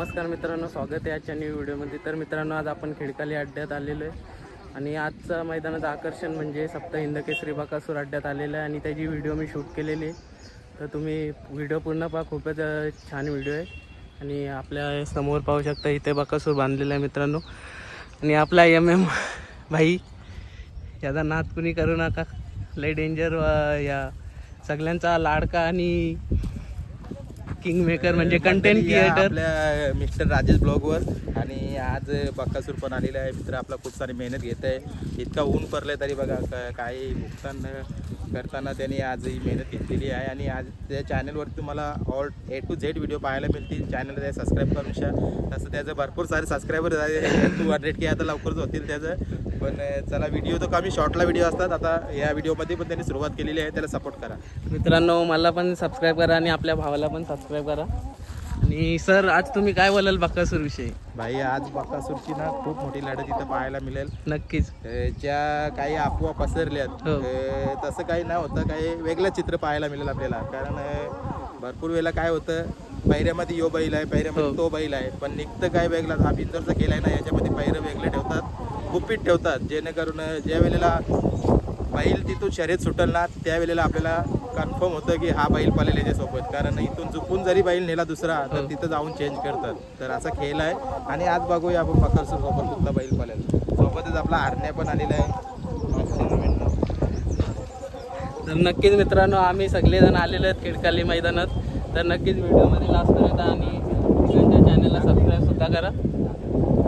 नमस्कार मित्रांनो स्वागत आहे आजच्या न्यू व्हिडिओमध्ये तर मित्रांनो आज आपण खिडकाली अड्ड्यात आलेलो आहे. आणि आजचं मैदानाचं आकर्षण म्हणजे सप्त हिंद केसरी बाकासूर अड्ड्यात आलेलं आहे. आणि त्याची व्हिडिओ मी शूट केलेली आहे. तर तुम्ही व्हिडिओ पूर्ण पहा. खूपच छान व्हिडिओ आहे. आणि आपल्यासमोर पाहू शकता इथे बाकासूर बांधलेला आहे मित्रांनो. आणि आपला एम एम भाई याचा नाद कुणी करू नका. लय डेंजर या सगळ्यांचा लाडका आणि किंग मेकर म्हणजे कंटेंट क्रिएटर आपल्या मिस्टर राजेश ब्लॉगवर. आणि आज बक्कासूर पण आलेला आहे. मित्र आपला खूप सारी मेहनत घेत आहे. इतका ऊन पडलं तरी बघा काही नुकसान न करताना त्यांनी आज ही मेहनत घेतलेली आहे. आणि आज त्या चॅनलवरती तुम्हाला all A to Z video पाहायला मिळतील. चॅनलला त्या सबस्क्राईब करून शा तसं त्याचं भरपूर सारे सबस्क्रायबर टू हंड्रेड के आता लवकरच होतील त्याचं. पण चला व्हिडिओ तर कमी शॉर्टला व्हिडिओ असतात. आता या व्हिडिओमध्ये पण त्यांनी सुरुवात केलेली आहे त्याला सपोर्ट करा. मित्रांनो मला पण सबस्क्राईब करा आणि आपल्या भावाला पण सबस्क्राईब करा. आणि सर आज तुम्ही काय बोलाल बकासूर विषयी? भाई आज बक्कासूरची ना खूप मोठी लढत इथं पाहायला मिळेल. नक्कीच. ज्या काही अफवा पसरल्यात हो. तसं काही न होतं काही वेगळं चित्र पाहायला मिळेल आपल्याला. कारण भरपूर वेळेला काय होतं पैऱ्यामध्ये यो बैल आहे पैऱ्यामध्ये हो. तो बैल आहे पण निघतं काय वेगळं? हा बिंदरचा केला आहे ना याच्यामध्ये पैरं वेगळे ठेवतात. गुपित ठेवतात जेणेकरून ज्या वेळेला बैल तिथून शर्यत सुटल ना त्यावेळेला आपल्याला कन्फर्म होतं की हा बैल पळेल याच्यासोबत कारण इथून चुकून जरी बैल नेला दुसरा तर हो. तिथं जाऊन चेंज करतात. तर असा खेळ आहे. आणि आज बघूया आपण बकरसूर सोबत कुठला बैल पळेल. सोबतच आपला हरण्या पण आलेला आहे. तर नक्कीच मित्रांनो आम्ही सगळेजण आलेलो आहेत खिडकाली मैदानात. तर नक्कीच व्हिडिओमध्ये लास्ट पर्यंत आणि चॅनलला सबस्क्राईब सुद्धा करा.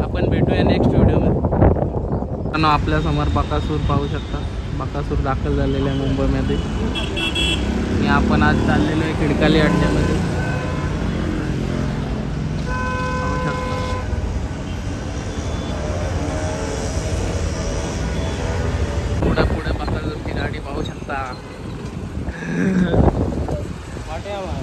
आपण भेटूया नेक्स्ट व्हिडिओमध्ये मित्रांनो आपल्यासमोर बकासूर पाहू शकता. बकासूर दाखल झालेला आहे मुंबईमध्ये. आणि आपण आज चाललेलो आहे खिडकाली अड्ड्यामध्ये पाहू शकता. पुढे पुढे बकासूरची गाडी पाहू शकता.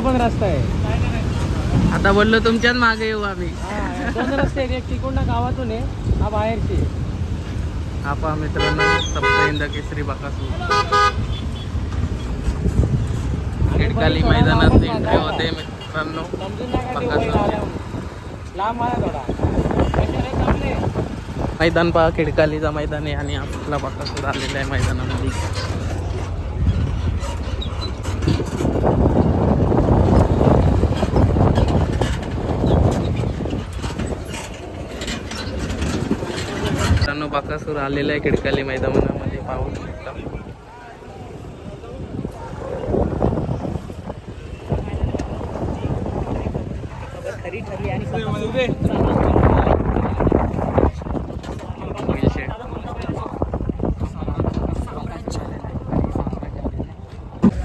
इथना पण रस्ता आहे. आता बोललो तुमच्याच मागे येऊ आम्ही. हा, दोन रस्ते आहेत. एक तिकडनं गावातून आहे हा बाहेरची. आपा मित्रांनो सप्तहिंद केसरी बकासूर. खिडकाली मैदानात एंट्री होते मित्रांनो बकासूर. लांब आहे थोडा? मैदान पहा खिडकालीचा मैदान आहे आणि आपला बकासूर आलेला आहे मैदानामध्ये मित्रांनो बकासूर आलेला आहे खिडकाली मैदानामध्ये पाहू शकता.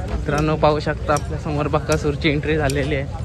मित्रांनो पाहू शकता आपल्यासमोर बक्कासूरची एंट्री झालेली आहे.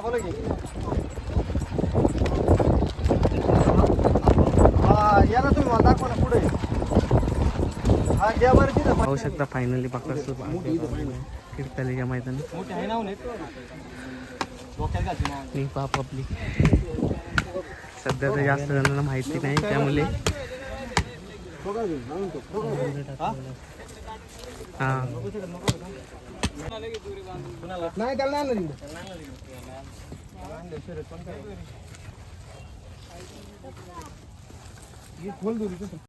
पाहू शकता फायनली बाकासूर खिडकालीच्या मैदानात. मोठे आहे पब्लिक सध्या तर जास्त जणांना माहिती नाही त्यामुळे. हा. नाही त्याला नाही खोल